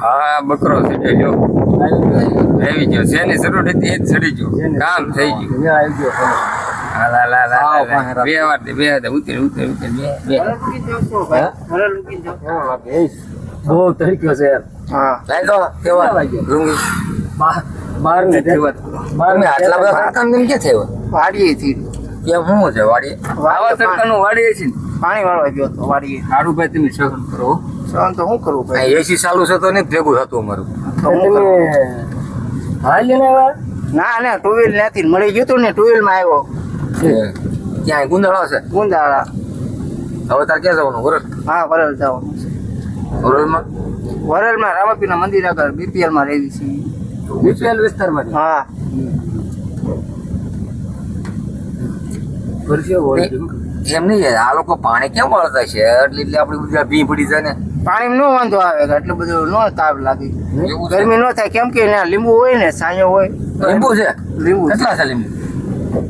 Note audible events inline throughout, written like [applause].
હા બકરો સડી ગયો. આવી ગયો. જેની જરૂર હતી એ જ સડી ગયો. કામ થઈ ગયું. બે વાર બે વાર દે. ઉતર ઉતર ઉતર બે બે. બહુ તરીક્યો છે હા? લાઈ કેવા લુંગી? ને કેવા? ને આટલા બધા સરકામ કેમ ક્યાં થયો? વાડીએથી. કેમ શું છે વાડીએ? આવા સરકારનું વાડી છે ને. પાણી વાળવા ગયો હતો વાડીએ. સારું ભાઈ તમે સહન કરો. સહન તો શું કરવું ભાઈ? એસી ચાલુ છે તો નહીં ભેગું થતું અમારું? હાલ ના ના ટુ વ્હીલ નથી મળી ગયું તું ને ટુ વ્હીલમાં આવ્યો. ક્યાંય ગુંદળો છે? ગુંદાળા હવે તાર ક્યાં જવાનું વરલ? હા વરલ જવાનું છે. વરસમાં વરલમાં રામાપીના મંદિર આગળ બીપીએલમાં રહેવી છે. બીપીએલ વિસ્તારમાં. હા. એમ નહીં આ લોકો પાણી કેમ વળતા છે? એટલે એટલે આપડી બધી ભી પડી જાય ને. પાણી નો વાંધો આવે એટલે બધું નો તાપ લાગે. ગરમી નો થાય કેમ કે લીંબુ હોય ને સાંજો હોય. લીંબુ છે? લીંબુ કેટલા છે લીંબુ?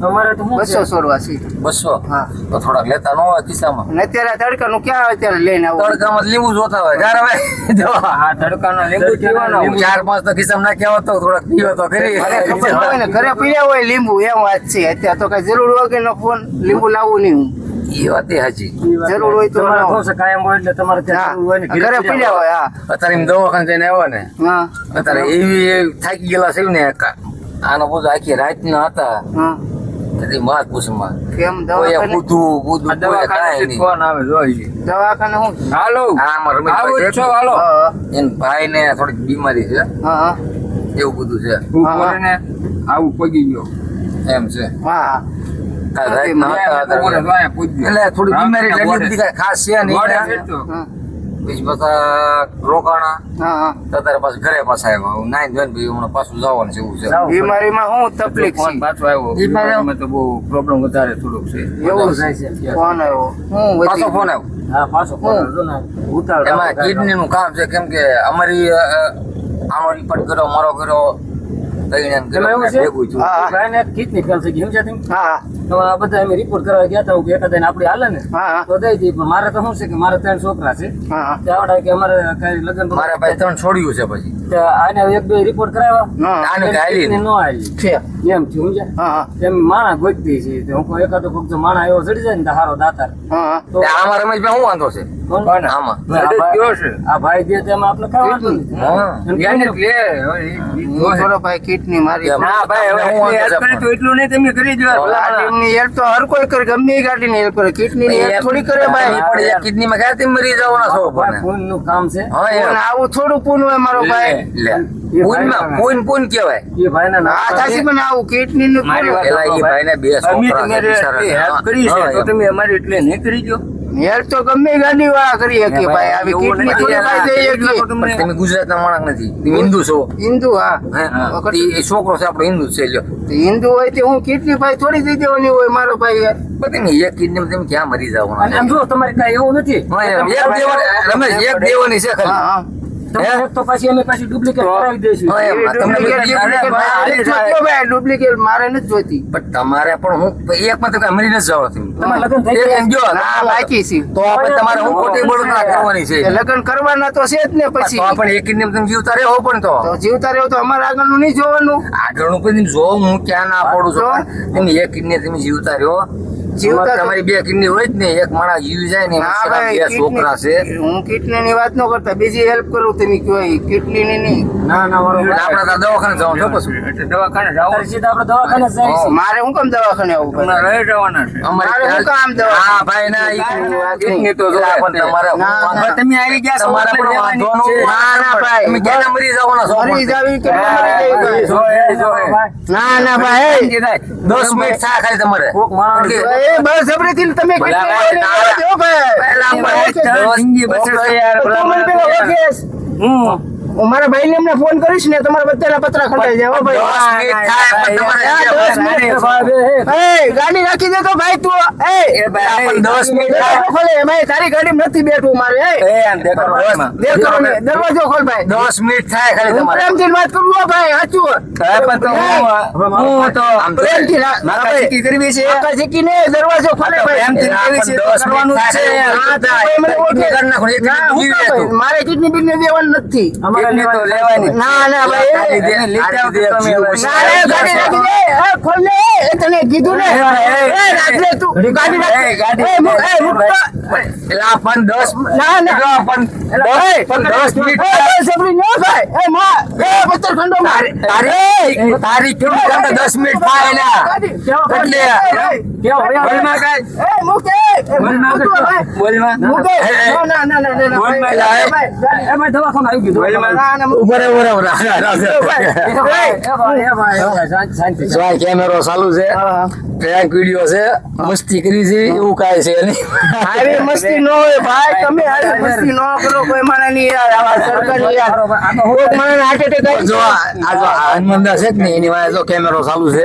અમારે તો બસો સોરવા છે. બસો? હા. તો થોડાક લેતા ન હોય ખિસ્સામાં? અત્યારે તડકાનું ક્યાં આવે ત્યારે લઈને આવું. તડકામાં લીંબુ જોતા હોય. ચાર હવે જો. હા તડકાનો લીંબુ પીવાનો ચાર પાંચ તો ખિસ્સામાં નાખ્યા હોત તો થોડાક પીવો તો ન ને ઘરે પીડ્યા હોય લીંબુ એમ વાત છે. અત્યારે તો કઈ જરૂર હોય કે ફોન લીંબુ લાવવું નહીં હું. એ વાત એ હાચી જરૂર હોય તો તમારે કાયમ હોય એટલે તમારે ત્યાં હોય ને ઘરે પીડ્યા હોય અત્યારે એમ દવાખાને જઈને આવ્યા ને અત્યારે એવી થાકી ગયેલા છે ને આનો બધું આખી રાતના હતા. હા. તેથી માત પૂછમાં. કેમ દવાખાને? ફોન આવે જોઈએ દવાખાને હાલો. રમેશભાઈ છો. હાલો. એન ભાઈ ને થોડીક બીમારી છે. હા હા. એવું બધું છે. ઉપર ને આવું પગી ગયો. એમ છે. હા. એટલે થોડી બીમારી ખાસ છે નહીં. પછી પાછા રોકાણા. હા હા. તો અત્યારે પાછું ઘરે પાછા આવ્યા. હું નાઈ ધોઈને પછી હમણાં પાછું જવાનું છે એવું છે. બીમારીમાં શું તકલીફ ફોન છે પાછો આવ્યો. બીમારીમાં? તો બહુ પ્રોબ્લેમ વધારે થોડુંક છે. એવું થાય છે. ફોન આવ્યો. હું પાછો ફોન આવ્યો? હા પાછો ફોન આવ્યો. એમાં કિડની નું કામ છે કેમ કે અમારી પણ આનો રિપોર્ટ કર્યો મારો કર્યો એવું છે? ભેગું. ભાઈને કિડની ફેલ થઈ ગઈ. સમજ્યા હા. તો આ બધા અમે રિપોર્ટ કરવા ગયા હતા. કે એકાદ આપણે હાલે ને. તો દઈ દઈએ. પણ મારે તો શું છે કે મારે ત્રણ છોકરા છે. આવડે કે અમારે કઈ લગ્ન મારા ભાઈ ત્રણ છોડ્યું છે પછી. આને એક બે રિપોર્ટ કરાવ્યા. આને ગાયલી. કિડની ન આવી છે એમ થયું સમજ્યા હા હા. એમ માણા ગોતતી છે. તો હું એકાદો કોક જો માણા એવો ચડી જાય ને તો હારો દાતાર. હા હા. તો આમાં રમેશભાઈ શું વાંધો છે? કોણ? આમાં. આ ભાઈ- આ ભાઈ જે તે આપણે ખાવા વાંધો નથી. હા. એમ યાને કેમ? લે, હવે ઈ- ઈ હું જોશે. થોડો ભાઈ કિડની મારી. ના ભાઈ હવે હું હેલ્પ કરી તો એટલું નહીં તમે કરી દો ઓલા હેલ્પ તો હર કોઈ કરે ગમે એ ગાડીની હેલ્પ કરે. કિડની ની હેલ્પ થોડી કરે ભાઈ. પણ એ કિડનીમાં ક્યાં તમે મરી જવાના છો ભાઈ પણ? કામ છે. હા, આવું થોડું પૂન હોય મારો ભાઈ. પૂનમાં પૂન પૂન કહેવાય. એ ભાઈને ના આ પણ આવું કિડની નું મારી પેલા ઈ ભાઈને બે છોકરા છે, તમારે બિચારા. એટલી હેલ્પ કરી છે તો તમે અમારી એટલે નહીં કરી દો હેલ્પ તો ગમે ગાડી વાળા કરી શકે ભાઈ. ભાઈ, આવી કિડની થોડી ભાઈ દઈ એટલા તો શકીએ. તમને- પણ તમે ગુજરાતના માણસ નથી. તમે હિન્દુ છો. હિન્દુ હા. એ છોકરો છે આપણો હિન્દુ છે લ્યો. તો હિન્દુ હોય તે હું કિડની ભાઈ થોડી દઈ દેવાની હોય મારો ભાઈ પણ એક કિડની તમે ક્યાં મરી જાવ જો તમારે કાંઈ એવું નથી. એક દેવાની- રમેશ એક દેવાની છે ખાલી. તો પાછી અમે પાછી ડુપ્લિકેટ કરાવી દઈશું. હા, એમ. એવી તમને duplicate- બધી duplicate ભાઈ મારે આવી નથી જાય. જોઈતી ભાઈ ડુપ્લિકેટ મારે નથી જોઈતી પણ તમારે પણ હું એકમાં તો કાંઈ મરી નથી જવા તમે લગ્ન થઈ એક ગયા? એમ જો ના બાકી છે. તો આપણે તમારે હું ખોટી બળતરા કરવાની છે. લગ્ન કરવાના તો છે જ ને પછી. પણ એક કિડની તમે જીવતા રહેવો પણ તો. જીવતા રહ્યો તો અમારે આગળનું નહીં જોવાનું. આગળનું પછી જો હું ક્યાં ના પડું છું તમે એક કિડની તમે જીવતા રહ્યો જીવતા જીવતા તમારી બે કિડની હોય જ ને એક માણસ જીવી જાય ને ના એમાં ભાઈ બે છોકરા છે? હું કિડની ની વાત ન કરતા બીજી હેલ્પ કરું તમે કયો કિડની ની નહીં. ના ના આપણે તો દવાખાને જવાનું છે પછી એટલે દવાખાને જાઓ. સીધા આપણે દવાખાને મારે હું કામ દવાખાને આવું રહી જવાના છે. અમારે મારે શું કામ દવા- હા ભાઈ ના કિડની તો પણ તમારે હું. તમે આવી ગયા પણ વાંધો ના, ભાઈ. તમે ક્યાં મરી જવાના છો મરી? જાવી કે ન મરી જાવી ભાઈ? જો એ જો ના ના ભાઈ દસ મિનિટ થાય ખાલી તમારે એ બસ તમે ના. કહો છો ભાઈ. પહેલા ભાઈ, જિંદગી બસર યાર? હું હું મારા ભાઈને એમને ફોન કરીશ ને તમારા બધાના પતરા ખંડાઈ જાય. ભાઈ. ગાડી રાખી દે તો ભાઈ તું એ. ભાઈ, એમાંય તારી ગાડી નથી બેઠું મારે ને, દરવાજો ખોલ ભાઈ. દસ મિનિટ થાય ખાલી તમારે. પ્રેમથી વાત કરું ભાઈ સાચું. કરવી છે. દરવાજો ખોલે ભાઈ. ના ના, ભાઈ. મારે કિડની બિડની દેવાનું નથી. કિડની તો લેવાની ના ના ભાઈ. ના ગાડી રાખી દે. ખોલ ને તને કીધું ને. ભાઈ, લે તું. ગાડી રાખ ગાડી- મુ-. એલા પણ દસ ના, ના. પણ પણ દસ મિનિટ એ, એ, સબરી ન થાય એ માં એ પથ્થર ખંડો માર તારી તારી કેવી કરતા દસ મિનિટ થાય એલા એટલે કેવો બોલમાં કાંઈ. એ મુક. બોલમાં. એ. ના ના ના ના ના બોલમાં એ. ભાઈ, ભાઈ, આવી ગયું બોલમાં. ના, ના, મુક. ઊભો રહે, ઊભો રહે, ઊભો રહે. હા, હા, હા. એ ભાઈ, એ ભાઈ, એ ભાઈ, શાંતિ, શાંતિ. જો આ કેમેરો ચાલુ છે પ્રેન્ક વીડિયો છે મસ્તી કરી છે એવું કાય છે આવી મસ્તી ન હોય ભાઈ તમે આવી મસ્તી ન કરો કોઈ માણસની યાર આવા સરકારી યાર કોઈક માણસ હાર્ટ એટેક જો આ જો આ છે ને એની વાય જો કેમેરો ચાલુ છે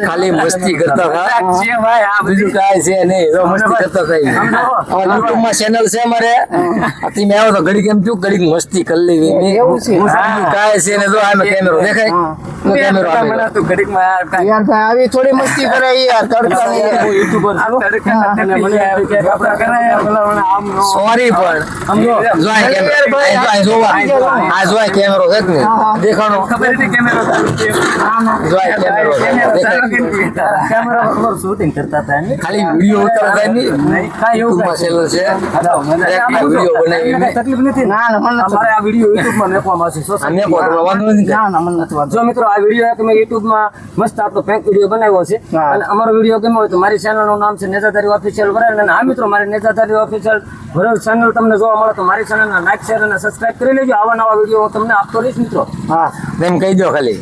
ખાલી મસ્તી કરતા હતા છે ભાઈ, આ બીજું કાય છે નહીં જો મસ્તી કરતા થઈ આ યુટ્યુબમાં ચેનલ છે મારે અતિ મેં આવ્યો તો ઘડી કેમ થયું ઘડી મસ્તી કરી લેવી એવું છે? બીજું છે ને જો આમે કેમેરો દેખાય? જો કેમેરો આપેલો. મને તો ઘડીકમાં યાર યાર ભાઈ આવી થોડી મસ્તી કરે યાર તડકા ની યુટ્યુબર સોરી પણ. આ કેમેરો આ જોવા આ જો કેમેરો છે દેખાણો. ખબર હતી કેમેરો પર શૂટિંગ કરતા હતા ખાલી વીડિયો ઉતારતા નહીં નહીં, એવું છે. વીડિયો બનાવી તકલીફ નથી? ના ના અમારે આ વીડિયો યુટ્યુબમાં [laughs] નાખવામાં આવશે. Social આને વાંધો નથી ના ના મને નથી વાંધો. જો મિત્રો આ વીડિયો તમે મેં યુટ્યુબમાં મસ્ત આપણો ફેંક વીડિયો બનાવ્યો છે. અને અમારો વીડિયો ગમ્યો હોય તો મારી ચેનલનું નામ છે નેતાધારી ઓફિશિયલ વરેલ અને આ મિત્રો મારી નેતાધારી ઓફિશિયલ વરેલ ચેનલ તમને જોવા મળે તો મારી ચેનલને લાઈક શેર અને સબસ્ક્રાઇબ કરી લેજો. આવા નવા વીડિયો હું તમને આપતો રહીશ મિત્રો. હા એમ કહી દો ખાલી.